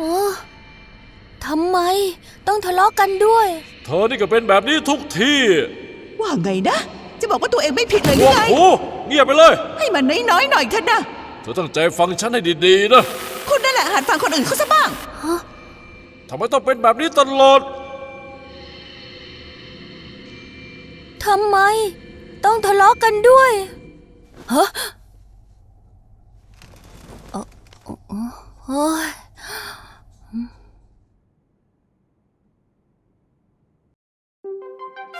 โอ้ทำไมต้องทะเลาะกันด้วย เธอนี่ก็เป็นแบบนี้ทุกที่ว่าไงนะ จะบอกว่าตัวเองไม่ผิดเลยหพรืวอกไงหูเงียบไปเลย ให้มันน้อยๆหน่อยเถอะนะ เธอตั้งใจฟังฉันให้ดีๆนะคุณนั่นแหละหัดฟังคนอื่นเขาซะบ้าง ทำไมต้องเป็นแบบนี้ตลอด ทำไม ต้องทะเลาะกันด้วยฮะเอ่อโอ้ย と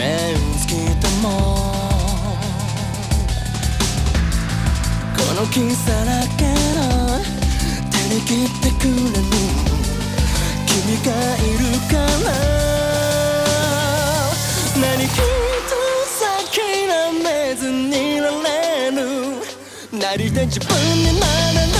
目をつけても。この気さらけの手に切ってくれる。君がいるから。何一つ諦めずにいられる。なりたい自分になれる Generation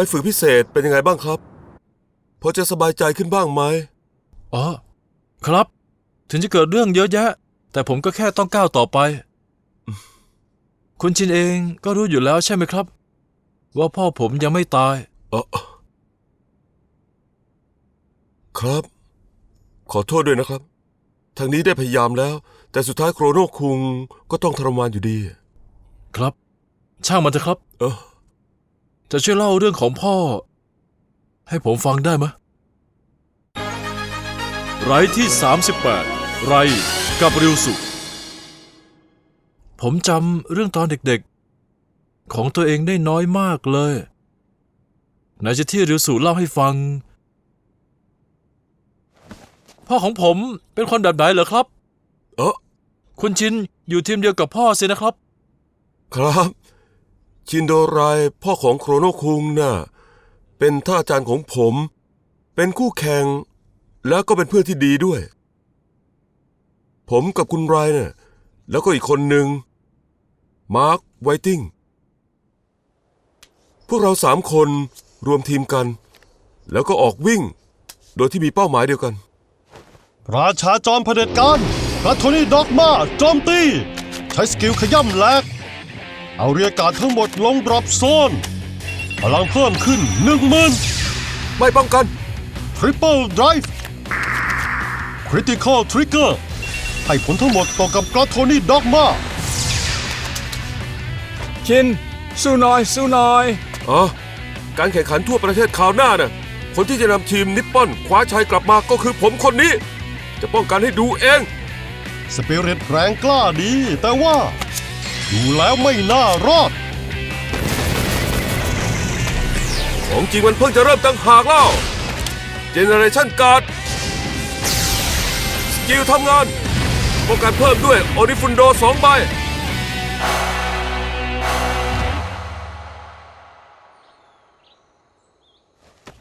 ไปฝึกพิเศษเป็นยังไงบ้างครับ พอจะสบายใจขึ้นบ้างไหม อ๋อ ครับ ถึงจะเกิดเรื่องเยอะแยะ แต่ผมก็แค่ต้องก้าวต่อไป คุณชินเองก็รู้อยู่แล้วใช่ไหมครับ ว่าพ่อผมยังไม่ตาย เออครับ ขอโทษด้วยนะครับ ทางนี้ได้พยายามแล้ว แต่สุดท้ายโครโนคุงก็ต้องทรมานอยู่ดี ครับ ช่างมันเถอะครับ เออ จะช่วยเล่าเรื่องของพ่อ ให้ผมฟังได้ไหมไรที่ 38 ไรกับริวสุ ผมจำเรื่องตอนเด็กๆ ของตัวเองได้น้อยมากเลยไหนจะที่ริวสุเล่าให้ฟัง พ่อของผมเป็นคนแบบไหนเหรอครับ เออคุณชินอยู่ทีมเดียวกับพ่อสินะครับ ครับ ชินโดไรพ่อของโครโนคุงน่ะเป็นท่าอาจารย์ของผม เป็นคู่แข่ง แล้วก็เป็นเพื่อนที่ดีด้วย ผมกับคุณไรน่ะแล้วก็อีกคนหนึ่งมาร์คไวติงพวกเราสามคนรวมทีมกัน แล้วก็ออกวิ่ง โดยที่มีเป้าหมายเดียวกัน ราชาจอมเผด็จการพระโทนี่ด็อกมาโจมตี ใช้สกิลขย่ำแหลก เอาเรียกการดทั้งหมดลงดรอปโซน พลังเพิ่มขึ้นหนึ่งหมื่นไม่ป้องกันทริปเปิลไดรฟ์คริติคอลทริกเกอร์ให้ผลทั้งหมดตกกับกราโทนี่ด็อกมาชิน สู้หน่อยสู้หน่อย อ๋อ การแข่งขันทั่วประเทศคราวหน้าน่ะ คนที่จะนำทีมนิปปอนคว้าชัยกลับมาก็คือผมคนนี้ จะป้องกันให้ดูเอง สปิริตแรงกล้าดี แต่ว่า ดูแล้วไม่น่ารอด ของจริงมันเพิ่งจะเริ่มตั้งหากแล้ว เจเนเรชันการ์ด สกิลทำงานป้องกันเพิ่มด้วยโอนิฟุนโดสองใบ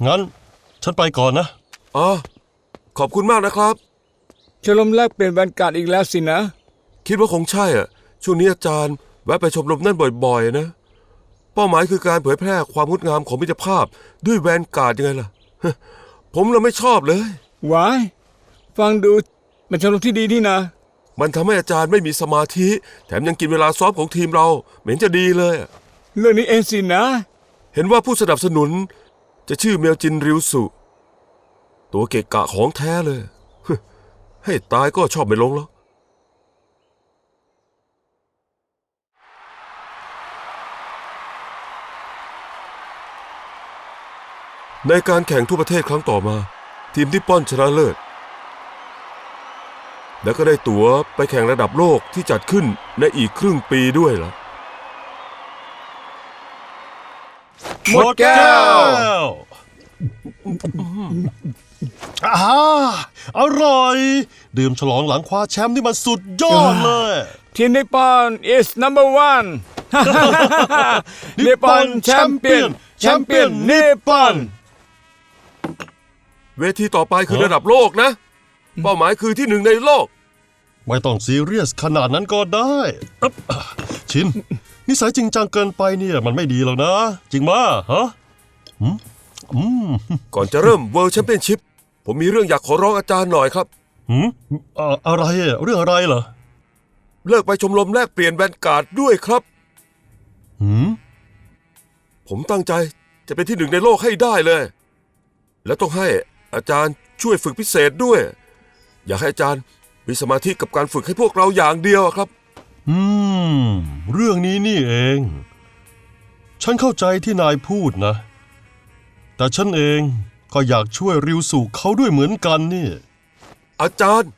งั้น ฉันไปก่อนนะ อ๋อ ขอบคุณมากนะครับชลมแลกเปลี่ยนบรรยากาศอีกแล้วสินะ คิดว่าคงใช่อะ ช่วงนี้อาจารย์แวะไปชมรมนั่นบ่อยๆนะ เป้าหมายคือการเผยแพร่ความงดงามของมิตรภาพด้วยแวนการ์ดยังไงล่ะ ผมเราไม่ชอบเลยวาย ฟังดูเป็นชมรมที่ดีนี่นะ มันทำให้อาจารย์ไม่มีสมาธิ แถมยังกินเวลาซ้อมของทีมเรา เหม็นจะดีเลยอะเรื่องนี้เองสินะ เห็นว่าผู้สนับสนุน จะชื่อเมียวจินริวสุ ตัวเกะกะของแท้เลย ให้ตายก็ชอบไม่ลงหรอก ในการแข่งทั่วประเทศครั้งต่อมา ทีมที่ป้อนชนะเลิศ แล้วก็ได้ตั๋วไปแข่งระดับโลกที่จัดขึ้นในอีกครึ่งปีด้วยล่ะหมดแก้วอ่าอร่อย ดื่มฉลองหลังคว้าแชมป์นี่มันสุดยอดเลยทีมนิปปอน is number one นิปปอนแชมเปี้ยนแชมเปี้ยนนิปปอน เวทีต่อไปคือฮะระดับโลกนะ เป้าหมายคือที่หนึ่งในโลก ไม่ต้องซีเรียสขนาดนั้นก็ได้อึ๊บชินนิสัยจริงจังเกินไปเนี่ยมันไม่ดีหรอกนะ จริงมาฮะอืมอืมก่อนจะเริ่ม World Championship ผมมีเรื่องอยากขอร้องอาจารย์หน่อยครับ หืมอ่าอะไรอะเรื่องอะไรเหรอเลิกไปชมรมแลกเปลี่ยนแวนการ์ดด้วยครับ หืมผมตั้งใจจะเป็นที่หนึ่งในโลกให้ได้เลย และต้องให้ อาจารย์ช่วยฝึกพิเศษด้วย อยากให้อาจารย์มีสมาธิกับการฝึกให้พวกเราอย่างเดียวครับ อืม เรื่องนี้นี่เอง ฉันเข้าใจที่นายพูดนะ แต่ฉันเองก็อยากช่วยริวสู่เขาด้วยเหมือนกันนี่ อาจารย์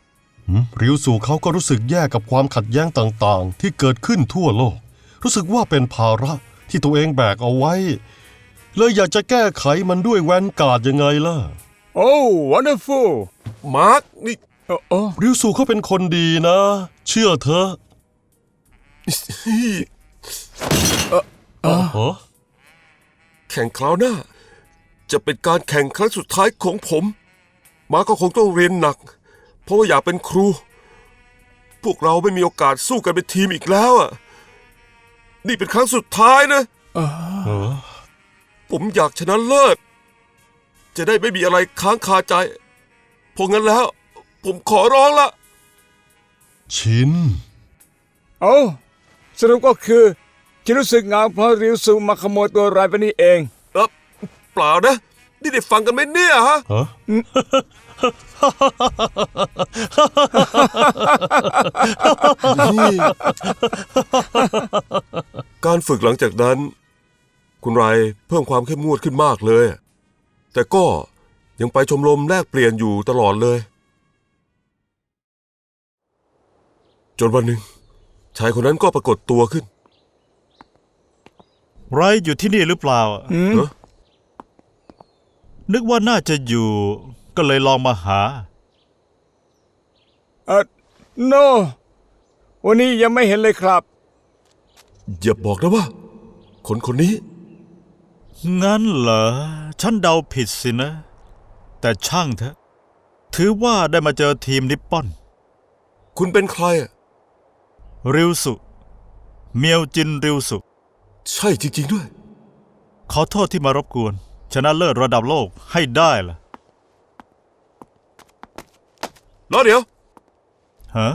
หืมริวสู่เขาก็รู้สึกแย่กับความขัดแย้งต่างๆ ที่เกิดขึ้นทั่วโลก รู้สึกว่าเป็นภาระที่ตัวเองแบกเอาไว้ เลยอยากจะแก้ไขมันด้วยแวนการ์ดยังไงล่ะ โอ้ wonderful มาร์กนี่โอ้โอ้ริวสู่เขาเป็นคนดีนะ เชื่อเธอะฮะแข่งคราวหน้า จะเป็นการแข่งครั้งสุดท้ายของผม มาร์คก็คงต้องเรียนหนัก เพราะว่าอยากเป็นครู พวกเราไม่มีโอกาสสู้กันเป็นทีมอีกแล้วอะ นี่เป็นครั้งสุดท้ายนะเออผมอยากชนะเลิศ จะได้ไม่มีอะไรค้างคาใจเพราะงั้นแล้ว ผมขอร้องละ ชินโอ้สรุปก็คือฉันรู้สึกเหงาเพราะริวซูมาขโมยตัวรายไปนี่เอง เออเปล่านะ นี่ได้ฟังกันไหมเนี่ยฮะ ฮะ การฝึกหลังจากนั้น คุณไรเพิ่มความเข้มงวดขึ้นมากเลย แต่ก็ยังไปชมรมแลกเปลี่ยนอยู่ตลอดเลย จนวันหนึ่งชายคนนั้นก็ปรากฏตัวขึ้น ไรอยู่ที่นี่หรือเปล่า อืมเอ้อนึกว่าน่าจะอยู่ ก็เลยลองมาหา เออ no วันนี้ยังไม่เห็นเลยครับ อย่าบอกนะว่า คนคนนี้ งั้นเหรอ ฉันเดาผิดสินะ แต่ช่างเถอะ ถือว่าได้มาเจอทีมนิปปอน คุณเป็นใครอะริวสุ เมียวจินริวสุ ใช่จริง ๆ ด้วย ขอโทษที่มารบกวน ชนะเลิศระดับโลกให้ได้ล่ะแล้วเดี๋ยว ฮะ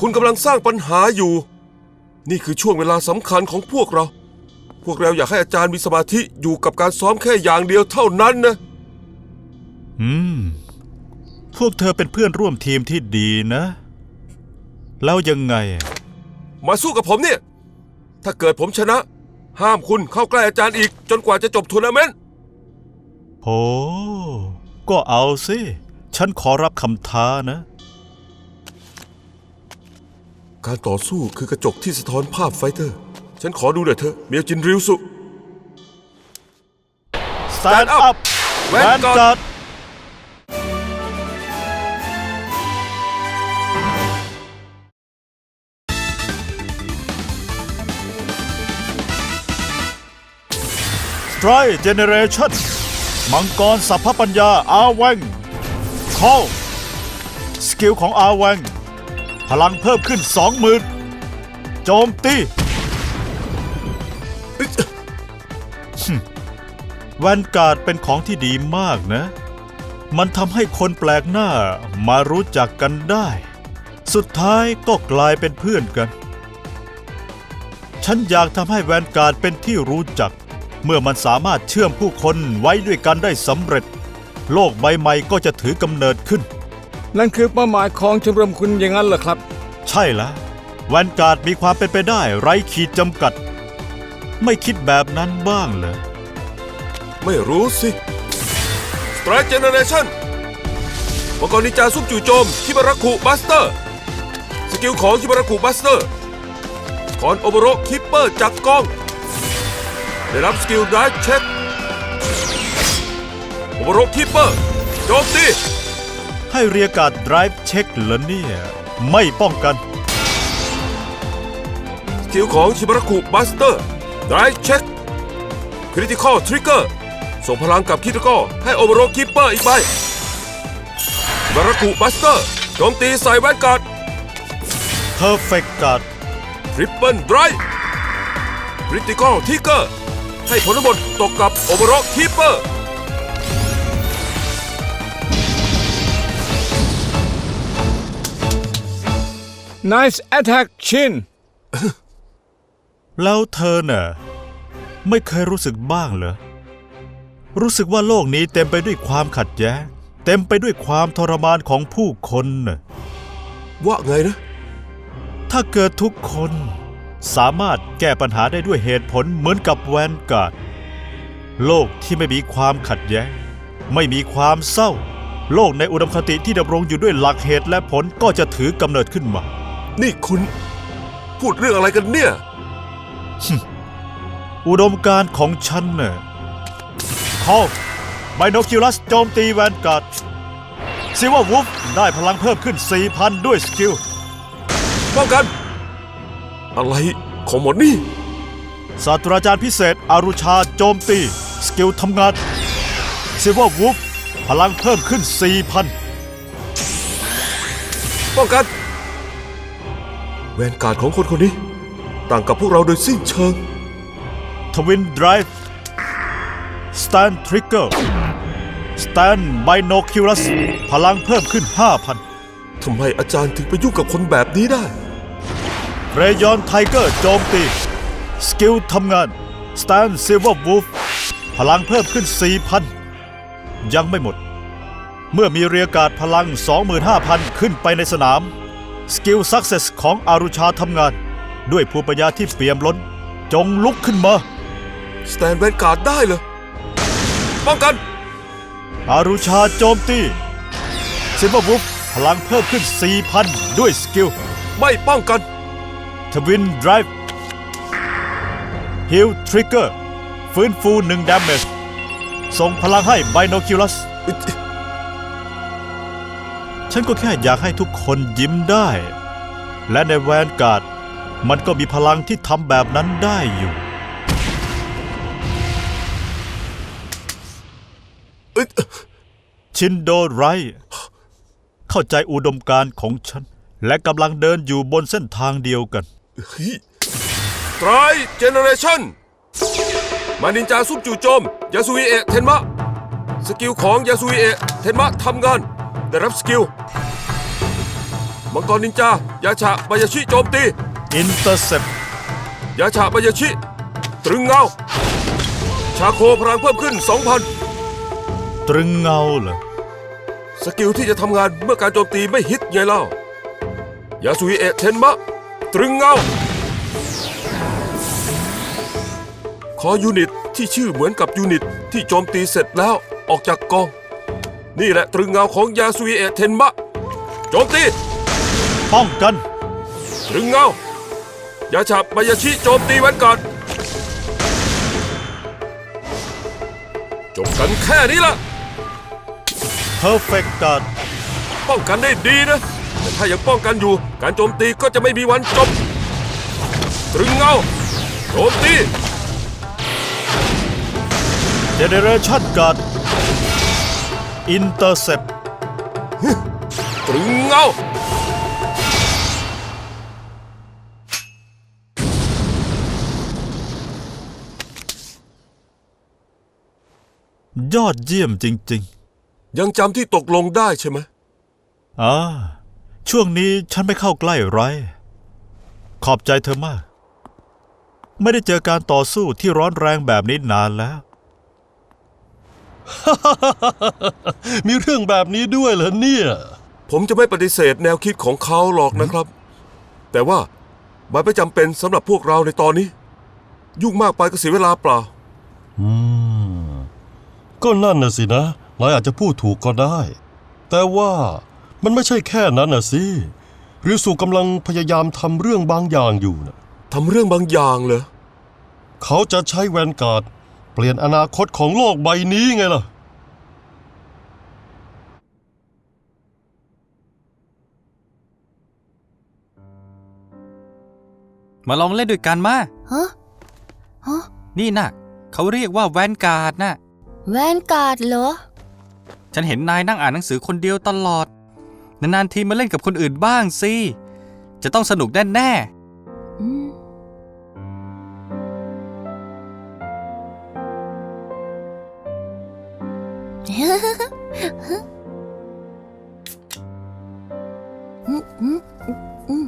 คุณกำลังสร้างปัญหาอยู่ นี่คือช่วงเวลาสำคัญของพวกเรา พวกเราอยากให้อาจารย์มีสมาธิอยู่กับการซ้อมแค่อย่างเดียวเท่านั้นนะ อืม พวกเธอเป็นเพื่อนร่วมทีมที่ดีนะ แล้วยังไง มาสู้กับผมเนี่ย ถ้าเกิดผมชนะ ห้ามคุณเข้าใกล้อาจารย์อีก จนกว่าจะจบทัวร์นาเมนต์โหก็เอาสิ ฉันขอรับคำท้านะ การต่อสู้คือกระจกที่สะท้อนภาพไฟเตอร์ ฉันขอดูหน่อยเถอะเมียวจินริวสุ Stand up up Vanguard Vanguard สไตรเจเนเรชั่นมังกรสัพพปัญญาอาแวงคอลสกิลของอาแวง พลังเพิ่มขึ้น 20,000 โจมตี แวนการ์ดเป็นของที่ดีมากนะ มันทำให้คนแปลกหน้ามารู้จักกันได้ สุดท้ายก็กลายเป็นเพื่อนกัน ฉันอยากทำให้แวนการ์ดเป็นที่รู้จัก เมื่อมันสามารถเชื่อมผู้คนไว้ด้วยกันได้สำเร็จ โลกใบใหม่ก็จะถือกำเนิดขึ้น นั่นคือเป้าหมายของชมรมคุณอย่างนั้นเหรอครับ ใช่แล้วแวนการ์ดมีความเป็นไปได้ไร้ขีดจำกัด ไม่คิดแบบนั้นบ้างเหรอ ไม่รู้สิ Strike Generation มังกรนินจาซุปจู่โจมคิบาราคุบัสเตอร์ สกิลของคิบาราคุบัสเตอร์คอนโอเบโรคิปเปอร์จากกล้อง ได้รับสกิลได้เช็คโอเบโรคิปเปอร์โจมตีให้เรียกการ์ด drive เช็คเหรอเนี่ย ไม่ป้องกัน สกิลของชิบาราคุบัสเตอร์ได้เช็คคริติคอลทริกเกอร์ ส่งพลังกับคิติคอลให้โอเบโรคิปเปอร์อีกใบบาราคุบัสเตอร์โจมตีใส่แวนการ์ด perfect guard ทริปเปิลไดรฟ์คริติคอลทิกเกอร์ให้ผลทั้งหมดตกกับโอเบโรคิปเปอร์ nice attack ชินแล้วเธอน่ะไม่เคยรู้สึกบ้างเหรอ รู้สึกว่าโลกนี้เต็มไปด้วยความขัดแย้ง เต็มไปด้วยความทรมานของผู้คนน่ะว่าไงนะ ถ้าเกิดทุกคนสามารถแก้ปัญหาได้ด้วยเหตุผลเหมือนกับแวนการ์ดโลกที่ไม่มีความขัดแย้ง ไม่มีความเศร้า โลกในอุดมคติที่ดำรงอยู่ด้วยหลักเหตุและผลก็จะถือกำเนิดขึ้นมา นี่คุณ พูดเรื่องอะไรกันเนี่ย อุดมการณ์ของฉันน่ะ คอไบโนคิลัสโจมตีแวนการ์ดซิว่าวูฟได้พลังเพิ่มขึ้น 4,000 ด้วยสกิลป้องกัน อะไรของหมดนี่ศาสตราจารย์พิเศษอารุชาโจมตี สกิลทำงานซิว่าวูฟพลังเพิ่มขึ้น 4,000ป้องกันแวนการ์ดของคนคนนี้ ต่างกับพวกเราโดยสิ้นเชิงทวินไดรฟ์ สแตนทริกเกอร์สแตนไบโนคิลัสพลังเพิ่มขึ้น 5,000ทำไมอาจารย์ถึงไปยุ่งกับคนแบบนี้ได้ เรยอนไทเกอร์โจมตี สกิลทำงานสแตนซิลเวอร์วูฟพลังเพิ่มขึ้น 4,000 ยังไม่หมด เมื่อมีเรียกการ์ดพลัง 25,000 ขึ้นไปในสนาม สกิลซักเซสของอารุชาทำงาน ด้วยภูมิปัญญาที่เปี่ยมล้น จงลุกขึ้นมา สแตนแวนการ์ดได้เลย ป้องกัน อารุชาโจมตีซิลเวอร์วูฟพลังเพิ่มขึ้น 4,000 ด้วยสกิล ไม่ป้องกัน ทวินไดรฟ์ฮิลทริกเกอร์ฟื้นฟู1ดาเมจส่งพลังให้ไบโนคิลัส ฉันก็แค่อยากให้ทุกคนยิ้มได้ และในแวนการ์ด มันก็มีพลังที่ทำแบบนั้นได้อยู่ อ้ยชินโดไรท์เข้าใจอุดมการณ์ของฉัน และกำลังเดินอยู่บนเส้นทางเดียวกันไตรเจเนเรชั่น มานินจาซุปจู่โจม ยาสุอิเอะเทนมะ สกิลของยาสุอิเอะเทนมะทำงาน ได้รับสกิล มังกรนินจา ยาชะบายาชิโจมตี อินเตอร์เซปยาชาบายาชิ ตรึงเงา ชาโคพลังเพิ่มขึ้น 2,000 ตรึงเงาเหรอ สกิลที่จะทำงานเมื่อการโจมตีไม่ฮิตไงเล่ายาสุอิเอะเทนมะ ตรึงเงา ขอยูนิตที่ชื่อเหมือนกับยูนิตที่โจมตีเสร็จแล้วออกจากกอง นี่แหละตรึงเงาของยาสุอิเอะเทนมะ โจมตี ป้องกัน ตรึงเงายาฉับบายาชิโจมตีแวันก่อนจบกันแค่นี้ละ Perfect Guard ป้องกันได้ดีนะ แต่ถ้ายังป้องกันอยู่ การโจมตีก็จะไม่มีวันจบ ตรึงเงาโจมตี Generation Guard Intercept ตรึงเงายอดเยี่ยมจริง ยังจำที่ตกลงได้ใช่ไหมๆอ่าช่วงนี้ฉันไม่เข้าใกล้ไร ขอบใจเธอมาก ไม่ได้เจอการต่อสู้ที่ร้อนแรงแบบนี้นานแล้ว มีเรื่องแบบนี้ด้วยเหรอเนี่ย ผมจะไม่ปฏิเสธแนวคิดของเขาหรอกนะครับ แต่ว่ามันไม่จำเป็นสำหรับพวกเราในตอนนี้ ยุ่งมากไปก็เสียเวลาเปล่า อืม ก็นั่นน่ะสินะ นายอาจจะพูดถูกก็ได้ แต่ว่ามันไม่ใช่แค่นั้นน่ะสิริวสุกำลังพยายามทำเรื่องบางอย่างอยู่นะทำเรื่องบางอย่างเหรอ เขาจะใช้แวนการ์ดเปลี่ยนอนาคตของโลกใบนี้ไงล่ะ มาลองเล่นด้วยกันมา ฮะ ฮะ นี่น่ะ เขาเรียกว่าแวนการ์ดน่ะ แวนการ์ดเหรอ ฉันเห็นนายนั่งอ่านหนังสือคนเดียวตลอด นานๆทีมาเล่นกับคนอื่นบ้างสิ จะต้องสนุกแน่แน่อืม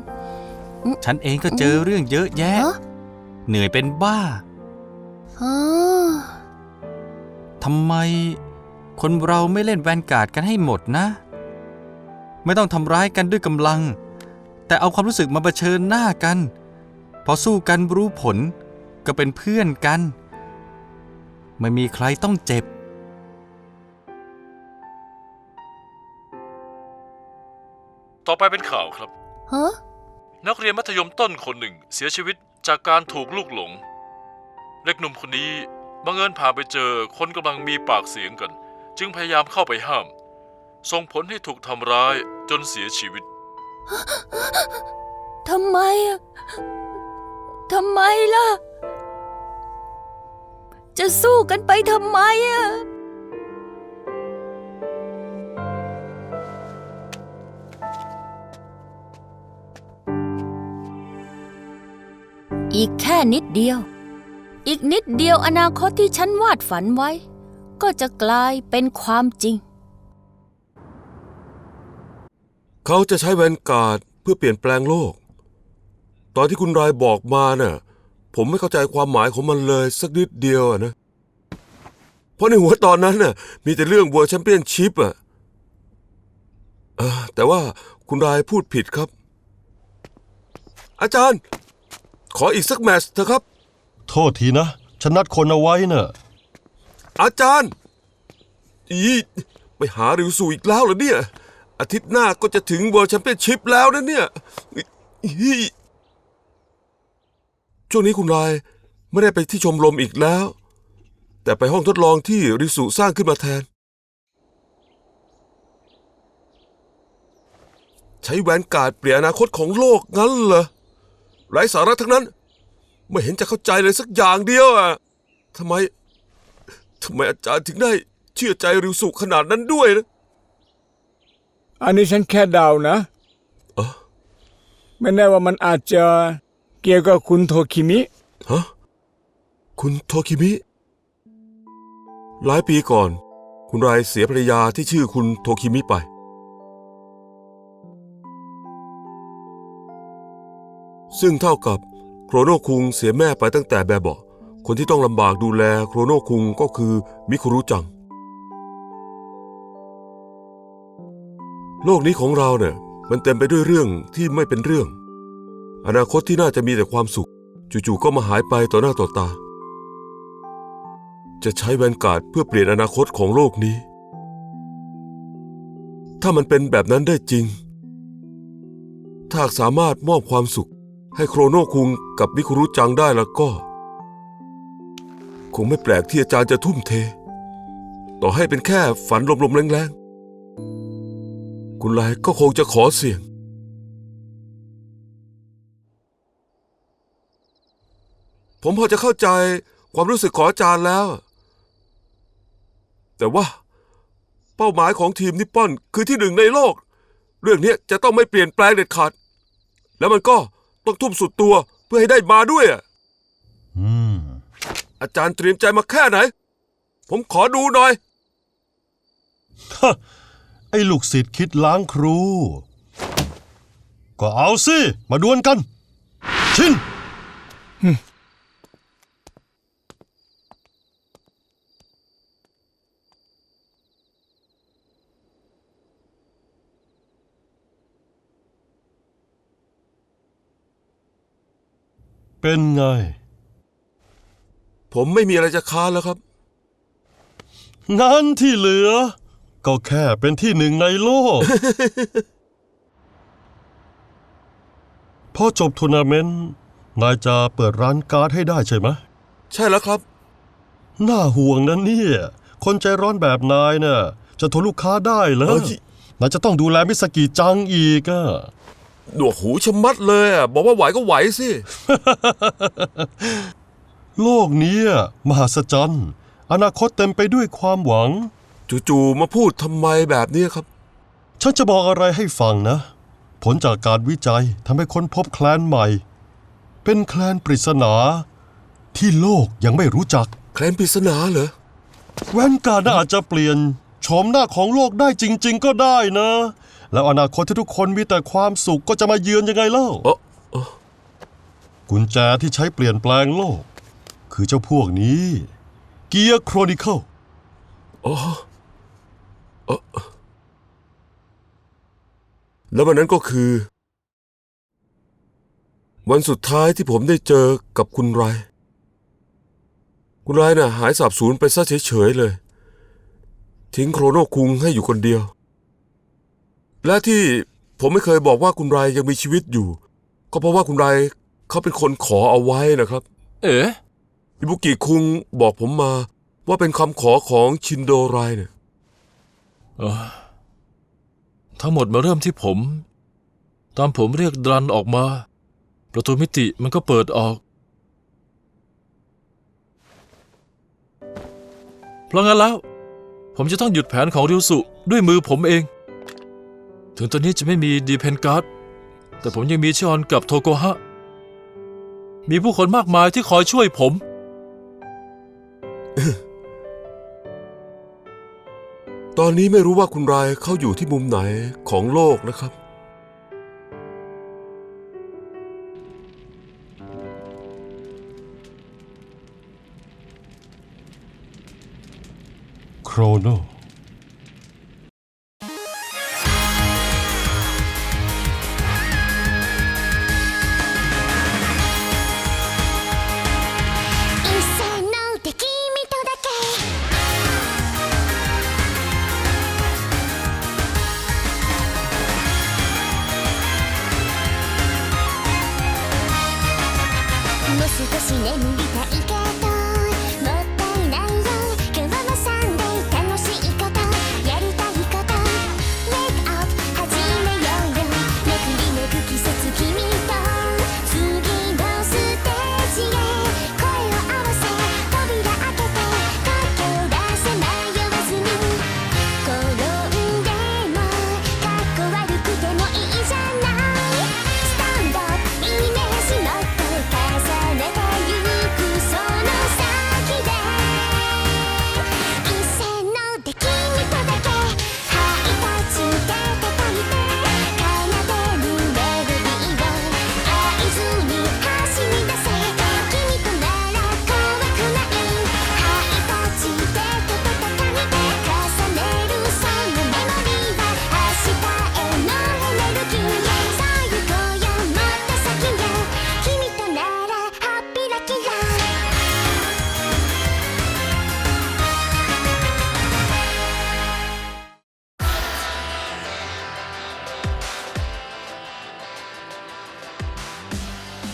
ๆฉันเองก็เจอเรื่องเยอะแยะฮะเหนื่อยเป็นบ้าอ๋อทำไม คนเราไม่เล่นแวนการ์ดกันให้หมดนะ ไม่ต้องทำร้ายกันด้วยกำลัง แต่เอาความรู้สึกมาเผชิญหน้ากัน พอสู้กันรู้ผลก็เป็นเพื่อนกัน ไม่มีใครต้องเจ็บ ต่อไปเป็นข่าวครับ ฮะ นักเรียนมัธยมต้นคนหนึ่งเสียชีวิตจากการถูกลูกหลง เด็กหนุ่มคนนี้บังเอิญผ่านไปเจอคนกำลังมีปากเสียงกัน จึงพยายามเข้าไปห้าม ส่งผลให้ถูกทำร้ายจนเสียชีวิต ทำไมอะทำไมล่ะ จะสู้กันไปทำไมอะอีกแค่นิดเดียว อีกนิดเดียวอนาคตที่ฉันวาดฝันไว้ ก็จะกลายเป็นความจริง เขาจะใช้แวนการ์ดเพื่อเปลี่ยนแปลงโลก ตอนที่คุณรายบอกมาน่ะ ผมไม่เข้าใจความหมายของมันเลยสักนิดเดียวอะนะ เพราะในหัวตอนนั้นน่ะมีแต่เรื่องวัวแชมเปี้ยนชิพอะเออแต่ว่าคุณรายพูดผิดครับ อาจารย์ ขออีกสักแมตช์เถอะครับ โทษทีนะ ฉันนัดคนเอาไว้น่ะ อาจารย์ อีไปหาริวสูอีกแล้วเหรอเนี่ย อาทิตย์หน้าก็จะถึง World Championship แล้วนะเนี่ยอีช่วงนี้คุณรายไม่ได้ไปที่ชมรมอีกแล้ว แต่ไปห้องทดลองที่ริสุสร้างขึ้นมาแทน ใช้แหวนการ์ดเปลี่ยนอนาคตของโลกงั้นเหรอไร้สาระทั้งนั้น ไม่เห็นจะเข้าใจเลยสักอย่างเดียวอะทำไม ทำไมอาจารย์ถึงได้เชื่อใจริวสุขนาดนั้นด้วยนะ อันนี้ฉันแค่เดานะเอ้อ ไม่แน่ว่ามันอาจจะเกี่ยวกับคุณโทคิมิ ฮะ คุณโทคิมิ หลายปีก่อน คุณรายเสียภรรยาที่ชื่อคุณโทคิมิไป ซึ่งเท่ากับโครโนคุงเสียแม่ไปตั้งแต่แบบเบาะ คนที่ต้องลำบากดูแลโครโนคุงก็คือมิคุรุจัง โลกนี้ของเราเนี่ยมันเต็มไปด้วยเรื่องที่ไม่เป็นเรื่อง อนาคตที่น่าจะมีแต่ความสุข จู่ๆก็มาหายไปต่อหน้าต่อตา จะใช้แวนการ์ดเพื่อเปลี่ยนอนาคตของโลกนี้ ถ้ามันเป็นแบบนั้นได้จริง ถ้าสามารถมอบความสุขให้โครโนคุงกับมิคุรุจังได้แล้วก็ คงไม่แปลกที่อาจารย์จะทุ่มเท ต่อให้เป็นแค่ฝันลมๆแรงๆ คุณลายก็คงจะขอเสี่ยง ผมพอจะเข้าใจความรู้สึกของอาจารย์แล้ว แต่ว่าเป้าหมายของทีมนิปปอนคือที่หนึ่งในโลก เรื่องนี้จะต้องไม่เปลี่ยนแปลงเด็ดขาด แล้วมันก็ต้องทุ่มสุดตัวเพื่อให้ได้มาด้วยอะ อืม อาจารย์เตรียมใจมาแค่ไหน ผมขอดูหน่อย ไอ้ลูกศิษย์คิดล้างครู ก็เอาสิ มาดวลกัน ชินเป็นไง ผมไม่มีอะไรจะค้านแล้วครับงั้นที่เหลือ ก็แค่เป็นที่หนึ่งในโลก พอจบทัวร์นาเมนต์นายจะเปิดร้านการ์ดให้ได้ใช่ไหมใช่แล้วครับ น่าห่วงนะเนี่ย คนใจร้อนแบบนายน่ะจะทนลูกค้าได้เหรอเอ้ย นายจะต้องดูแลมิสกิจังอีกอะหนวกหูชะมัดเลยอะบอกว่าไหวก็ไหวสิ โลกเนี้ยมหัศจรรย์ อนาคตเต็มไปด้วยความหวัง จู่ๆมาพูดทำไมแบบนี้ครับ ฉันจะบอกอะไรให้ฟังนะ ผลจากการวิจัยทำให้ค้นพบแคลนใหม่ เป็นแคลนปริศนา ที่โลกยังไม่รู้จัก แคลนปริศนาเหรอ แวนการ์ดน่าอาจจะเปลี่ยนโฉมหน้าของโลกได้จริง ๆ ก็ได้นะ แล้วอนาคตที่ทุกคนมีแต่ความสุขก็จะมาเยือนยังไงเล่า เอ้อเอ้อ กุญแจที่ใช้เปลี่ยนแปลงโลก คือเจ้าพวกนี้ เกียร์โครนิเคิลอ๋อเอ้อแล้ววันนั้นก็คือ วันสุดท้ายที่ผมได้เจอกับคุณไร คุณไรน่ะ หายสาบสูญไปซะเฉยๆเลย ทิ้งโครโนคุงให้อยู่คนเดียว และที่ผมไม่เคยบอกว่าคุณไรยังมีชีวิตอยู่ ก็เพราะว่าคุณไรเขาเป็นคนขอเอาไว้นะครับ เอ๋ อิบุกิคุงบอกผมมา ว่าเป็นคำขอของชินโดไรเนี่ยเออทั้งหมดมาเริ่มที่ผม ตอนผมเรียกดรันออกมา ประตูมิติมันก็เปิดออก เพราะงั้นแล้ว ผมจะต้องหยุดแผนของริวสุด้วยมือผมเอง ถึงตอนนี้จะไม่มีดีเพนการ์ดแต่ผมยังมีชิออนกับโทโกฮะ มีผู้คนมากมายที่คอยช่วยผม ตอนนี้ไม่รู้ว่าคุณรายเขาอยู่ที่มุมไหนของโลกนะครับ โครโน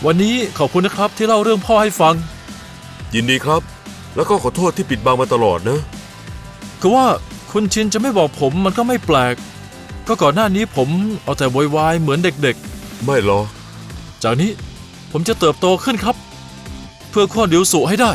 วันนี้ขอบคุณนะครับที่เล่าเรื่องพ่อให้ฟัง ยินดีครับ แล้วก็ขอโทษที่ปิดบังมาตลอดนะ คือว่าคุณชินจะไม่บอกผมมันก็ไม่แปลก ก็ก่อนหน้านี้ผมเอาแต่โวยวายเหมือนเด็กไม่หรอๆจากนี้ผมจะเติบโตขึ้นครับ เพื่อข้อดิวสุให้ได้